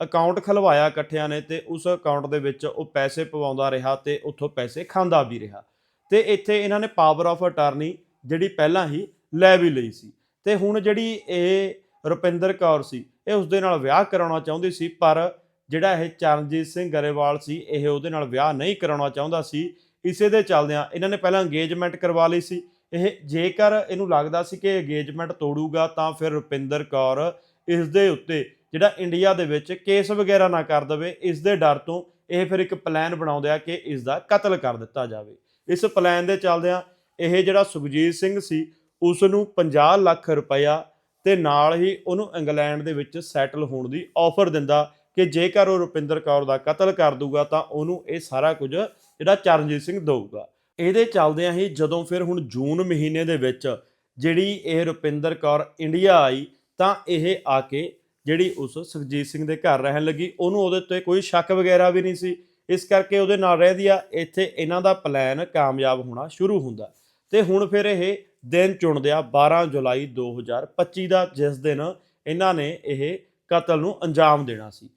[SPEAKER 1] ਅਕਾਊਂਟ ਖਲਵਾਇਆ ਇਕੱਠਿਆਂ ਨੇ ਤੇ ਉਸ ਅਕਾਊਂਟ ਦੇ ਵਿੱਚ ਉਹ ਪੈਸੇ ਪਵਾਉਂਦਾ ਰਿਹਾ ਤੇ ਉੱਥੋਂ ਪੈਸੇ ਖਾਂਦਾ ਵੀ ਰਿਹਾ। ਤੇ ਇੱਥੇ ਇਹਨਾਂ ਨੇ ਪਾਵਰ ਆਫ ਅਟਾਰਨੀ ਜਿਹੜੀ ਪਹਿਲਾਂ ਹੀ ਲੈ ਵੀ ਲਈ ਸੀ। ਤੇ ਹੁਣ ਜਿਹੜੀ ਇਹ ਰੁਪਿੰਦਰ ਕੌਰ ਸੀ, ਇਹ ਉਸ ਦੇ ਨਾਲ ਵਿਆਹ ਕਰਾਉਣਾ ਚਾਹੁੰਦੀ ਸੀ, ਪਰ ਜਿਹੜਾ ਇਹ ਚਰਨਜੀਤ ਸਿੰਘ ਗਰੇਵਾਲ ਸੀ, ਇਹ ਉਹਦੇ ਨਾਲ ਵਿਆਹ ਨਹੀਂ ਕਰਾਉਣਾ ਚਾਹੁੰਦਾ ਸੀ। ਇਸੇ ਦੇ ਚੱਲਦਿਆਂ ਇਹਨਾਂ ਨੇ ਪਹਿਲਾਂ ਅੰਗੇਜਮੈਂਟ ਕਰਵਾ ਲਈ ਸੀ। ਇਹ ਜੇਕਰ ਇਹਨੂੰ ਲੱਗਦਾ ਸੀ ਕਿ ਅੰਗੇਜਮੈਂਟ ਤੋੜੂਗਾ, ਤਾਂ ਫਿਰ ਰੁਪਿੰਦਰ ਕੌਰ ਇਸ ਦੇ ਉੱਤੇ ਜਿਹੜਾ ਇੰਡੀਆ ਦੇ ਵਿੱਚ ਕੇਸ ਵਗੈਰਾ ਨਾ ਕਰ ਦਵੇ ਇਸ ਦੇ ਡਰ ਤੋਂ ਇਹ ਫਿਰ ਇੱਕ ਪਲਾਨ ਬਣਾਉਂਦੇ ਆ ਕਿ ਇਸ ਦਾ ਕਤਲ ਕਰ ਦਿੱਤਾ ਜਾਵੇ। ਇਸ ਪਲਾਨ ਦੇ ਚੱਲਦਿਆਂ ਇਹ ਜਿਹੜਾ ਸੁਖਜੀਤ ਸਿੰਘ ਸੀ ਉਸ ਨੂੰ 50 ਲੱਖ ਰੁਪਇਆ ਤੇ ਨਾਲ ਹੀ ਉਹਨੂੰ ਇੰਗਲੈਂਡ ਦੇ ਵਿੱਚ ਸੈਟਲ ਹੋਣ ਦੀ ਆਫਰ ਦਿੰਦਾ ਕਿ ਜੇਕਰ ਉਹ ਰੁਪਿੰਦਰ ਕੌਰ ਦਾ ਕਤਲ ਕਰ ਦੂਗਾ ਤਾਂ ਉਹਨੂੰ ਇਹ ਸਾਰਾ ਕੁਝ ਜਿਹੜਾ ਚਰਨਜੀਤ ਸਿੰਘ ਦੇਊਗਾ। ਇਹਦੇ ਚੱਲਦਿਆਂ ਹੀ ਜਦੋਂ ਫਿਰ ਹੁਣ ਜੂਨ ਮਹੀਨੇ ਦੇ ਵਿੱਚ ਜਿਹੜੀ ਇਹ ਰੁਪਿੰਦਰ ਕੌਰ ਇੰਡੀਆ ਆਈ ਤਾਂ ਇਹ ਆ ਕੇ ਜਿਹੜੀ ਉਸ ਸੁਖਜੀਤ ਸਿੰਘ ਦੇ ਘਰ ਰਹਿਣ ਲੱਗੀ, ਉਹਨੂੰ ਉਹਦੇ ਉੱਤੇ ਕੋਈ ਸ਼ੱਕ ਵਗੈਰਾ ਵੀ ਨਹੀਂ ਸੀ। ਇਸ ਕਰਕੇ ਉਹਦੇ ਨਾਲ ਰਹਿੰਦੀ ਆ, ਇੱਥੇ ਇਹਨਾਂ ਦਾ ਪਲਾਨ ਕਾਮਯਾਬ ਹੋਣਾ ਸ਼ੁਰੂ ਹੁੰਦਾ। ਤੇ ਹੁਣ ਫਿਰ ਇਹ ਦਿਨ ਚੁਣਦੇ ਆ 12 ਜੁਲਾਈ 2025 ਦਾ, ਜਿਸ ਦਿਨ ਇਹਨਾਂ ਨੇ ਇਹ ਕਤਲ ਨੂੰ ਅੰਜਾਮ ਦੇਣਾ ਸੀ।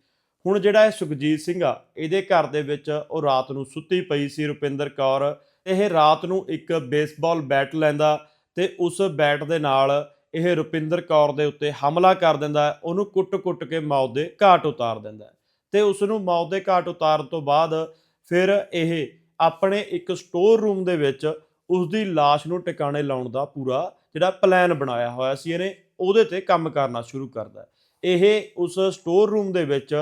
[SPEAKER 1] ਹੁਣ ਜਿਹੜਾ ਇਹ ਸੁਖਜੀਤ ਸਿੰਘ ਆ, ਇਹਦੇ ਘਰ ਦੇ ਵਿੱਚ ਉਹ ਰਾਤ ਨੂੰ ਸੁੱਤੀ ਪਈ ਸੀ ਰੁਪਿੰਦਰ ਕੌਰ। ਇਹ ਰਾਤ ਨੂੰ ਇੱਕ ਬੇਸਬਾਲ ਬੈਟ ਲੈਂਦਾ ਤੇ ਉਸ ਬੈਟ ਦੇ ਨਾਲ ਇਹ ਰੁਪਿੰਦਰ ਕੌਰ ਦੇ ਉੱਤੇ ਹਮਲਾ ਕਰ ਦਿੰਦਾ ਹੈ, ਉਹਨੂੰ ਕੁੱਟ-ਕੁੱਟ ਕੇ ਮੌਤ ਦੇ ਘਾਟ ਉਤਾਰ ਦਿੰਦਾ ਹੈ ਤੇ ਉਸ ਨੂੰ ਮੌਤ ਦੇ ਘਾਟ ਉਤਾਰਨ ਤੋਂ ਬਾਅਦ ਫਿਰ ਇਹ ਆਪਣੇ ਇੱਕ ਸਟੋਰ ਰੂਮ ਦੇ ਵਿੱਚ ਉਸ ਦੀ লাশ ਨੂੰ ਟਿਕਾਣੇ ਲਾਉਣ ਦਾ ਪੂਰਾ ਜਿਹੜਾ ਪਲਾਨ ਬਣਾਇਆ ਹੋਇਆ ਸੀ ਇਹਨੇ ਉਹਦੇ ਤੇ ਕੰਮ ਕਰਨਾ ਸ਼ੁਰੂ ਕਰਦਾ ਹੈ ਇਹ ਉਸ ਸਟੋਰ ਰੂਮ ਦੇ ਵਿੱਚ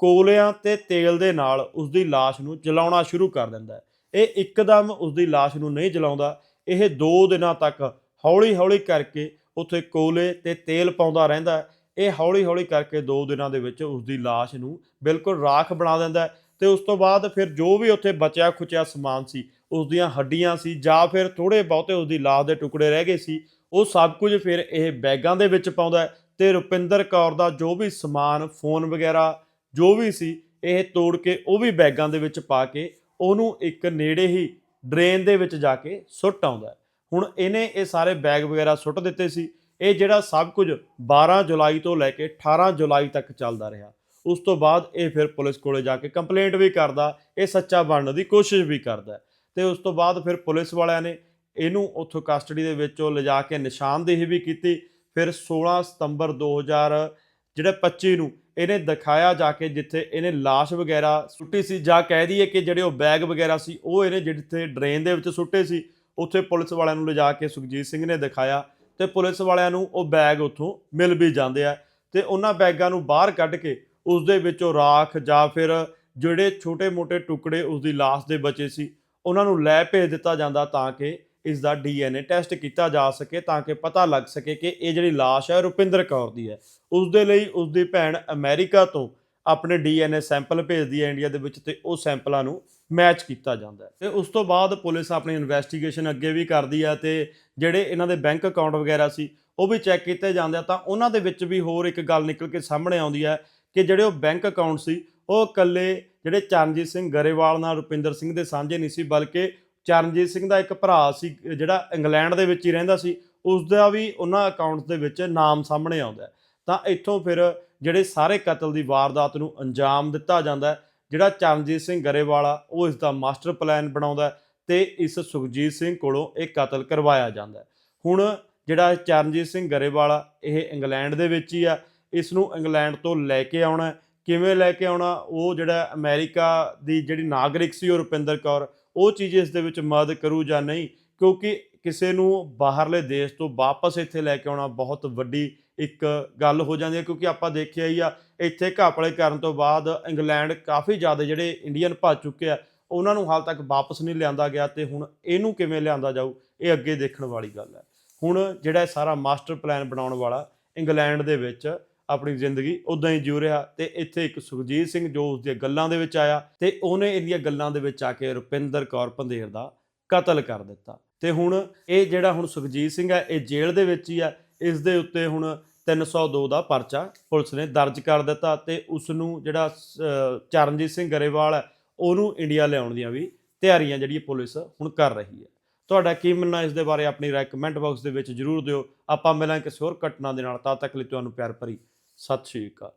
[SPEAKER 1] ਕੋਲਿਆਂ ਤੇ ਤੇਲ ਦੇ ਨਾਲ ਉਸ ਦੀ লাশ ਨੂੰ ਜਲਾਉਣਾ ਸ਼ੁਰੂ ਕਰ ਦਿੰਦਾ ਹੈ ਇਹ ਇੱਕਦਮ ਉਸ ਦੀ লাশ ਨੂੰ ਨਹੀਂ ਜਲਾਉਂਦਾ ਇਹ 2 ਦਿਨਾਂ ਤੱਕ ਹੌਲੀ-ਹੌਲੀ ਕਰਕੇ ਉੱਥੇ ਕੋਲੇ ਤੇ ਤੇਲ ਪਾਉਂਦਾ ਰਹਿੰਦਾ ਇਹ ਹੌਲੀ-ਹੌਲੀ ਕਰਕੇ 2 ਦਿਨਾਂ ਦੇ ਵਿੱਚ ਉਸ ਦੀ লাশ ਨੂੰ ਬਿਲਕੁਲ ਰਾਖ ਬਣਾ ਦਿੰਦਾ ਹੈ ਤੇ ਉਸ ਤੋਂ ਬਾਅਦ ਫਿਰ ਜੋ ਵੀ ਉੱਥੇ ਬਚਿਆ ਖੁਚਿਆ ਸਮਾਨ ਸੀ ਉਸ ਦੀਆਂ ਹੱਡੀਆਂ ਸੀ ਜਾਂ ਫਿਰ ਥੋੜੇ ਬਹੁਤੇ ਉਸ ਦੀ ਲਾਸ਼ ਦੇ ਟੁਕੜੇ ਰਹਿ ਗਏ ਸੀ, ਉਹ ਸਭ ਕੁਝ ਫਿਰ ਇਹ ਬੈਗਾਂ ਦੇ ਵਿੱਚ ਪਾਉਂਦਾ ਹੈ ਤੇ ਰੁਪਿੰਦਰ ਕੌਰ ਦਾ ਜੋ ਵੀ ਸਮਾਨ, ਫੋਨ ਵਗੈਰਾ ਜੋ ਵੀ ਸੀ, ਇਹ ਤੋੜ ਕੇ ਉਹ ਵੀ ਬੈਗਾਂ ਦੇ ਵਿੱਚ ਪਾ ਕੇ ਉਹਨੂੰ ਇੱਕ ਨੇੜੇ ਹੀ ਡਰੇਨ ਦੇ ਵਿੱਚ ਜਾ ਕੇ ਸੁੱਟ ਆਉਂਦਾ ਹੁਣ ਇਹਨੇ ਇਹ ਸਾਰੇ ਬੈਗ ਵਗੈਰਾ ਸੁੱਟ ਦਿੱਤੇ ਸੀ। ਇਹ ਜਿਹੜਾ ਸਭ ਕੁਝ 12 ਜੁਲਾਈ ਤੋਂ ਲੈ ਕੇ 18 ਜੁਲਾਈ ਤੱਕ ਚੱਲਦਾ ਰਿਹਾ। ਉਸ ਤੋਂ ਬਾਅਦ ਇਹ ਫਿਰ ਪੁਲਿਸ ਕੋਲੇ ਜਾ ਕੇ ਕੰਪਲੇਂਟ ਵੀ ਕਰਦਾ, ਇਹ ਸੱਚਾ ਬਣਨ ਦੀ ਕੋਸ਼ਿਸ਼ ਵੀ ਕਰਦਾ ਹੈ। ਤੇ ਉਸ ਤੋਂ ਬਾਅਦ ਫਿਰ ਪੁਲਿਸ ਵਾਲਿਆਂ ਨੇ ਇਹਨੂੰ ਉੱਥੋਂ ਕਸਟਡੀ ਦੇ ਵਿੱਚੋਂ ਲਿਜਾ ਕੇ ਨਿਸ਼ਾਨਦੇਹੀ ਵੀ ਕੀਤੀ। ਫਿਰ 16 ਸਤੰਬਰ 2000 ਜਿਹੜੇ 25 ਨੂੰ ਇਹਨੇ ਦਿਖਾਇਆ ਜਾ ਕੇ ਜਿੱਥੇ ਇਹਨੇ ਲਾਸ਼ ਵਗੈਰਾ ਸੁੱਟੀ ਸੀ ਜਾਂ ਕਹਿ ਦਈਏ ਕਿ ਜਿਹੜੇ ਉਹ ਬੈਗ ਵਗੈਰਾ ਸੀ, ਉਹ ਇਹਨੇ ਜਿੱਥੇ ਡਰੇਨ ਦੇ ਵਿੱਚ ਸੁੱਟੇ ਸੀ ਉੱਥੇ ਪੁਲਿਸ ਵਾਲਿਆਂ ਨੂੰ ਲਿਜਾ ਕੇ ਸੁਖਜੀਤ ਸਿੰਘ ਨੇ ਦਿਖਾਇਆ ਤੇ ਪੁਲਿਸ ਵਾਲਿਆਂ ਨੂੰ ਉਹ ਬੈਗ ਉੱਥੋਂ ਮਿਲ ਵੀ ਜਾਂਦੇ ਆ ਤੇ ਉਹਨਾਂ ਬੈਗਾਂ ਨੂੰ ਬਾਹਰ ਕੱਢ ਕੇ ਉਸ ਦੇ ਵਿੱਚੋਂ ਰਾਖ ਜਾਂ ਫਿਰ ਜਿਹੜੇ ਛੋਟੇ-ਮੋਟੇ ਟੁਕੜੇ ਉਸ ਦੀ ਲਾਸ਼ ਦੇ ਬਚੇ ਸੀ, ਉਹਨਾਂ ਨੂੰ ਲੈ ਭੇਜ ਦਿੱਤਾ ਜਾਂਦਾ ਤਾਂ ਕਿ ਇਸ ਦਾ ਡੀਐਨਏ ਟੈਸਟ ਕੀਤਾ ਜਾ ਸਕੇ ਤਾਂ ਕਿ ਪਤਾ ਲੱਗ ਸਕੇ ਕਿ ਇਹ ਜਿਹੜੀ ਲਾਸ਼ ਹੈ ਰੁਪਿੰਦਰ ਕੌਰ ਦੀ ਹੈ। ਉਸ ਦੇ ਲਈ ਉਸ ਦੀ ਭੈਣ ਅਮਰੀਕਾ ਤੋਂ ਆਪਣੇ ਡੀਐਨਏ ਸੈਂਪਲ ਭੇਜਦੀ ਹੈ ਇੰਡੀਆ ਦੇ ਵਿੱਚ ਤੇ ਉਹ ਸੈਂਪਲਾਂ ਨੂੰ ਮੈਚ ਕੀਤਾ ਜਾਂਦਾ ਹੈ। ਤੇ ਉਸ ਤੋਂ ਬਾਅਦ ਪੁਲਿਸ ਆਪਣੀ ਇਨਵੈਸਟੀਗੇਸ਼ਨ ਅੱਗੇ ਵੀ ਕਰਦੀ ਹੈ ਤੇ ਜਿਹੜੇ ਇਹਨਾਂ ਦੇ ਬੈਂਕ ਅਕਾਊਂਟ ਵਗੈਰਾ ਸੀ, ਉਹ ਵੀ ਚੈੱਕ ਕੀਤੇ ਜਾਂਦੇ ਆ। ਤਾਂ ਉਹਨਾਂ ਦੇ ਵਿੱਚ ਵੀ ਹੋਰ ਇੱਕ ਗੱਲ ਨਿਕਲ ਕੇ ਸਾਹਮਣੇ ਆਉਂਦੀ ਹੈ ਕਿ ਜਿਹੜੇ ਉਹ ਬੈਂਕ ਅਕਾਊਂਟ ਸੀ, ਉਹ ਇਕੱਲੇ ਜਿਹੜੇ ਚਰਨਜੀਤ ਸਿੰਘ ਗਰੇਵਾਲ ਨਾਲ ਰੁਪਿੰਦਰ ਸਿੰਘ ਦੇ ਸਾਂਝੇ ਨਹੀਂ ਸੀ, ਬਲਕਿ ਚਰਨਜੀਤ ਸਿੰਘ ਦਾ ਇੱਕ ਭਰਾ ਸੀ, ਜਿਹੜਾ ਇੰਗਲੈਂਡ ਦੇ ਵਿੱਚ ਹੀ ਰਹਿੰਦਾ ਸੀ, ਉਸ ਦਾ ਵੀ ਉਹਨਾਂ ਅਕਾਊਂਟਸ ਦੇ ਵਿੱਚ ਨਾਮ ਸਾਹਮਣੇ ਆਉਂਦਾ ਤਾਂ ਇੱਥੋਂ ਫਿਰ ਜਿਹੜੇ ਸਾਰੇ ਕਤਲ ਦੀ ਵਾਰਦਾਤ ਨੂੰ ਅੰਜਾਮ ਦਿੱਤਾ ਜਾਂਦਾ ਜਿਹੜਾ ਚਰਨਜੀਤ ਸਿੰਘ ਗਰੇਵਾਲ ਆ, ਉਹ ਇਸ ਦਾ ਮਾਸਟਰ ਪਲਾਨ ਬਣਾਉਂਦਾ ਹੈ ਤੇ ਇਸ ਸੁਖਜੀਤ ਸਿੰਘ ਕੋਲੋਂ ਇਹ ਕਤਲ ਕਰਵਾਇਆ ਜਾਂਦਾ ਹੁਣ ਜਿਹੜਾ ਚਰਨਜੀਤ ਸਿੰਘ ਗਰੇਵਾਲਾ ਇਹ ਇੰਗਲੈਂਡ ਦੇ ਵਿੱਚ ਹੀ ਆ, ਇਸ ਨੂੰ ਇੰਗਲੈਂਡ ਤੋਂ ਲੈ ਕੇ ਆਉਣਾ ਕਿਵੇਂ ਲੈ ਕੇ ਆਉਣਾ? ਉਹ ਜਿਹੜਾ ਅਮਰੀਕਾ ਦੀ ਜਿਹੜੀ ਨਾਗਰਿਕ ਸੀ ਉਹ ਰੁਪਿੰਦਰ ਕੌਰ, ਉਹ ਚੀਜ਼ ਇਸ ਦੇ ਵਿੱਚ ਮਦਦ ਕਰੂ ਜਾਂ ਨਹੀਂ? ਕਿਉਂਕਿ ਕਿਸੇ ਨੂੰ ਬਾਹਰਲੇ ਦੇਸ਼ ਤੋਂ ਵਾਪਸ ਇੱਥੇ ਲੈ ਕੇ ਆਉਣਾ ਬਹੁਤ ਵੱਡੀ ਇੱਕ ਗੱਲ ਹੋ ਜਾਂਦੀ ਹੈ, ਕਿਉਂਕਿ ਆਪਾਂ ਦੇਖਿਆ ਹੀ ਆ, ਇੱਥੇ ਘਾਪਲੇ ਕਰਨ ਤੋਂ ਬਾਅਦ ਇੰਗਲੈਂਡ ਕਾਫੀ ਜ਼ਿਆਦਾ ਜਿਹੜੇ ਇੰਡੀਅਨ ਭੱਜ ਚੁੱਕੇ ਆ, ਉਹਨਾਂ ਨੂੰ ਹਾਲ ਤੱਕ ਵਾਪਸ ਨਹੀਂ ਲਿਆਂਦਾ ਗਿਆ ਤੇ ਹੁਣ ਇਹਨੂੰ ਕਿਵੇਂ ਲਿਆਂਦਾ ਜਾਊ, ਇਹ ਅੱਗੇ ਦੇਖਣ ਵਾਲੀ ਗੱਲ ਹੈ। ਹੁਣ ਜਿਹੜਾ ਸਾਰਾ ਮਾਸਟਰ ਪਲਾਨ ਬਣਾਉਣ ਵਾਲਾ ਇੰਗਲੈਂਡ ਦੇ ਵਿੱਚ ਆਪਣੀ ਜ਼ਿੰਦਗੀ ਉਦਾਂ ਹੀ ਜਿਉ ਰਿਹਾ ਤੇ ਇੱਥੇ ਇੱਕ ਸੁਖਜੀਤ ਸਿੰਘ ਜੋ ਉਸ ਦੀਆਂ ਗੱਲਾਂ ਦੇ ਵਿੱਚ ਆਇਆ ਤੇ ਉਹਨੇ ਇਹਦੀਆਂ ਗੱਲਾਂ ਦੇ ਵਿੱਚ ਆ ਕੇ ਰੁਪਿੰਦਰ ਕੌਰ ਪੰਧੇਰ ਦਾ ਕਤਲ ਕਰ ਦਿੱਤਾ। ਤੇ ਹੁਣ ਇਹ ਜਿਹੜਾ ਹੁਣ ਸੁਖਜੀਤ ਸਿੰਘ ਹੈ, ਇਹ ਜੇਲ੍ਹ ਦੇ ਵਿੱਚ ਹੀ ਹੈ, ਇਸ ਦੇ ਉੱਤੇ ਹੁਣ 302 ਦਾ ਪਰਚਾ ਪੁਲਿਸ ਨੇ ਦਰਜ ਕਰ ਦਿੱਤਾ ਤੇ ਉਸ ਨੂੰ ਜਿਹੜਾ ਚਰਨਜੀਤ ਸਿੰਘ ਗਰੇਵਾਲ ਹੈ, ਉਹਨੂੰ ਇੰਡੀਆ ਲਿਆਉਣ ਦੀਆਂ ਵੀ ਤਿਆਰੀਆਂ ਜਿਹੜੀ ਪੁਲਿਸ ਹੁਣ ਕਰ ਰਹੀ ਹੈ। ਤੁਹਾਡਾ ਕੀ ਮੰਨਣਾ ਇਸ ਦੇ ਬਾਰੇ? ਆਪਣੀ ਰਾਏ ਕਮੈਂਟ ਬਾਕਸ ਦੇ ਵਿੱਚ ਜਰੂਰ ਦਿਓ। ਆਪਾਂ ਮਿਲਾਂਗੇ ਕਿਸੇ ਹੋਰ ਘਟਨਾ ਦੇ ਨਾਲ। ਤਦ ਤੱਕ ਲਈ ਤੁਹਾਨੂੰ ਪਿਆਰ ਭਰੀ ਸਤਿ ਸ਼੍ਰੀ ਅਕਾਲ।